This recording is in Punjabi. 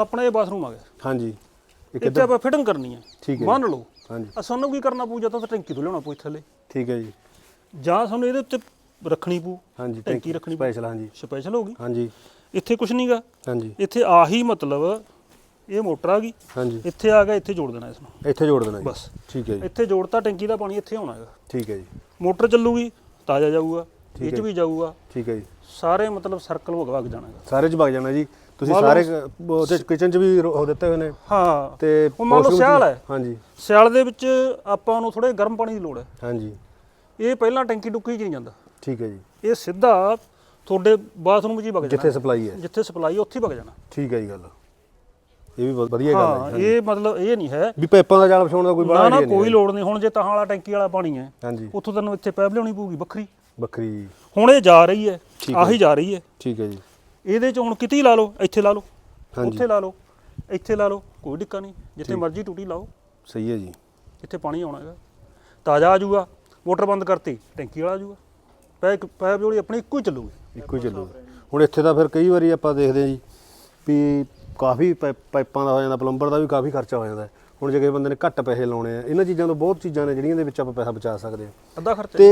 ਆਪਣਾ ਇਹ ਬਾਥਰੂਮ ਆ ਗਿਆ। ਹਾਂਜੀ। ਇੱਕ ਇੱਥੇ ਆਪਾਂ ਫਿਟਿੰਗ ਕਰਨੀ ਹੈ ਠੀਕ ਹੈ ਮੰਨ ਲਓ। ਹਾਂਜੀ। ਆ ਸਾਨੂੰ ਕੀ ਕਰਨਾ ਪਊ ਜਾਂ ਤਾਂ ਟੈਂਕੀ ਤੋਂ ਲਿਆਉਣਾ ਪਊ ਥੱਲੇ। ਠੀਕ ਹੈ ਜੀ। ਜਾਂ ਸਾਨੂੰ ਇਹਦੇ ਉੱਤੇ ਰੱਖਣੀ ਪਊ। ਹਾਂਜੀ ਟੈਂਕੀ ਰੱਖਣੀ ਪਊ। ਸਪੈਸ਼ਲ ਹਾਂਜੀ। ਸਪੈਸ਼ਲ ਹੋਗੀ ਹਾਂਜੀ। ਇੱਥੇ ਕੁਝ ਨਹੀਂਗਾ ਹਾਂਜੀ। ਇੱਥੇ ਆਹੀ ਮਤਲਬ ਇਹ ਮੋਟਰ ਆ ਗਈ। ਹਾਂਜੀ। ਇੱਥੇ ਆ ਗਿਆ ਇੱਥੇ ਜੋੜ ਦੇਣਾ ਇਸ ਨੂੰ। ਇੱਥੇ ਜੋੜ ਦੇਣਾ ਜੀ। ਬਸ। ਠੀਕ ਹੈ ਜੀ। ਇੱਥੇ ਜੋੜਤਾ ਟੈਂਕੀ ਦਾ ਪਾਣੀ ਇੱਥੇ ਆਉਣਾ ਹੈਗਾ ਠੀਕ ਹੈ ਜੀ। ਮੋਟਰ ਚੱਲੂਗੀ ਤਾਜ਼ਾ ਜਾਊਗਾ। ਇਹ ਚ ਹੈ। ਵੀ ਜਾਊਗਾ। ਠੀਕ ਹੈ ਜੀ। ਸਾਰੇ ਮਤਲਬ ਸਰਕਲ ਵਗ ਵਗ ਜਾਣਾ ਹੈਗਾ ਸਾਰੇ ਚ ਵਗ ਜਾਣਾ ਜੀ। ਤੁਸੀਂ ਸਾਰੇ ਉਹਦੇ ਕਿਚਨ ਚ ਵੀ ਉਹ ਦਿੱਤੇ ਹੋਏ ਨੇ। ਹਾਂ। ਤੇ ਉਹ ਮੰਨ ਲਓ ਸਿਆਲ ਹੈ। ਹਾਂਜੀ। ਸਿਆਲ ਦੇ ਵਿੱਚ ਆਪਾਂ ਨੂੰ ਥੋੜੇ ਗਰਮ ਪਾਣੀ ਦੀ ਲੋੜ ਹੈ। ਹਾਂਜੀ। ਇਹ ਪਹਿਲਾਂ ਟੈਂਕੀ ਟੁੱਕੀ ਚ ਨਹੀਂ ਜਾਂਦਾ। ਠੀਕ ਹੈ ਜੀ। ਇਹ ਸਿੱਧਾ ਤੁਹਾਡੇ ਬਾਥਰੂਮ 'ਚ ਹੀ ਵਗ ਜਾਣਾ। ਜਿੱਥੇ ਸਪਲਾਈ ਹੈ। ਜਿੱਥੇ ਸਪਲਾਈ ਉੱਥੇ ਹੀ ਵਗ ਜਾਣਾ। ਠੀਕ ਹੈ ਜੀ ਗੱਲ। ਇਹ ਵੀ ਬਹੁਤ ਵਧੀਆ ਗੱਲ ਹਾਂ। ਹੈ ਇਹ ਮਤਲਬ ਇਹ ਨਹੀਂ ਹੈ ਵੀ ਪਾਈਪਾਂ ਦਾ ਜਾਲ ਵਿਛਾਉਣ ਦਾ ਕੋਈ ਬੜਾ ਨਾ ਨਾ ਨਹੀਂ ਕੋਈ ਹੈ। ਲੋੜ ਨਹੀਂ। ਹੁਣ ਜੇ ਤਹਾਂ ਵਾਲਾ ਟੈਂਕੀ ਵਾਲਾ ਪਾਣੀ ਹੈ ਹਾਂਜੀ। ਉੱਥੋਂ ਤੈਨੂੰ ਇੱਥੇ ਪੈਪ ਲਿਆਉਣੀ ਪਊਗੀ ਵੱਖਰੀ। ਬੱਕਰੀ ਹੁਣ ਇਹ ਜਾ ਰਹੀ ਹੈ ਠੀਕ ਹੈ। ਆਹੀ ਜਾ। ਰਹੀ ਹੈ। ਠੀਕ ਹੈ ਜੀ। ਇਹਦੇ 'ਚ ਹੁਣ ਕਿਤੇ ਲਾ ਲਓ ਇੱਥੇ ਲਾ ਲਓ ਹਾਂਜੀ। ਉੱਥੇ ਲਾ ਲਓ ਇੱਥੇ ਲਾ ਲਓ ਕੋਈ ਦਿੱਕਤ ਨਹੀਂ ਜਿੱਥੇ ਮਰਜ਼ੀ ਟੂਟੀ ਲਾਓ। ਸਹੀ ਹੈ ਜੀ। ਇੱਥੇ ਪਾਣੀ ਆਉਣਾ ਹੈਗਾ। ਤਾਜ਼ਾ ਆ ਜਾਊਗਾ ਮੋਟਰ ਬੰਦ ਕਰਤੀ ਟੈਂਕੀ ਵਾਲਾ ਆ ਜਾਊਗਾ। ਪੈਪ ਪੈਪ ਜੋੜੀ ਆਪਣੀ ਇੱਕੋ ਹੀ ਚੱਲੂਗੀ। ਇੱਕੋ ਹੀ ਚੱਲੂਗਾ। ਹੁਣ ਇੱਥੇ ਤਾਂ ਫਿਰ ਕਈ ਵਾਰੀ ਆਪਾਂ ਦੇਖਦੇ ਹਾਂ ਜੀ ਵੀ ਕਾਫੀ ਪਾਈਪਾਂ ਦਾ ਹੋ ਜਾਂਦਾ ਪਲੰਬਰ ਦਾ ਵੀ ਕਾਫੀ ਖਰਚਾ ਹੋ ਜਾਂਦਾ ਹੈ। ਹੁਣ ਜੇ ਕਿਸੇ ਬੰਦੇ ਨੇ ਘੱਟ ਪੈਸੇ ਲਾਉਣੇ ਆ ਇਹਨਾਂ ਚੀਜ਼ਾਂ ਤੋਂ ਬਹੁਤ ਚੀਜ਼ਾਂ ਨੇ ਜਿਹੜੀਆਂ ਦੇ ਵਿੱਚ ਆਪਾਂ ਪੈਸਾ ਬਚਾ ਸਕਦੇ ਹਾਂ। ਅੱਧਾ ਖਰਚਾ। ਤੇ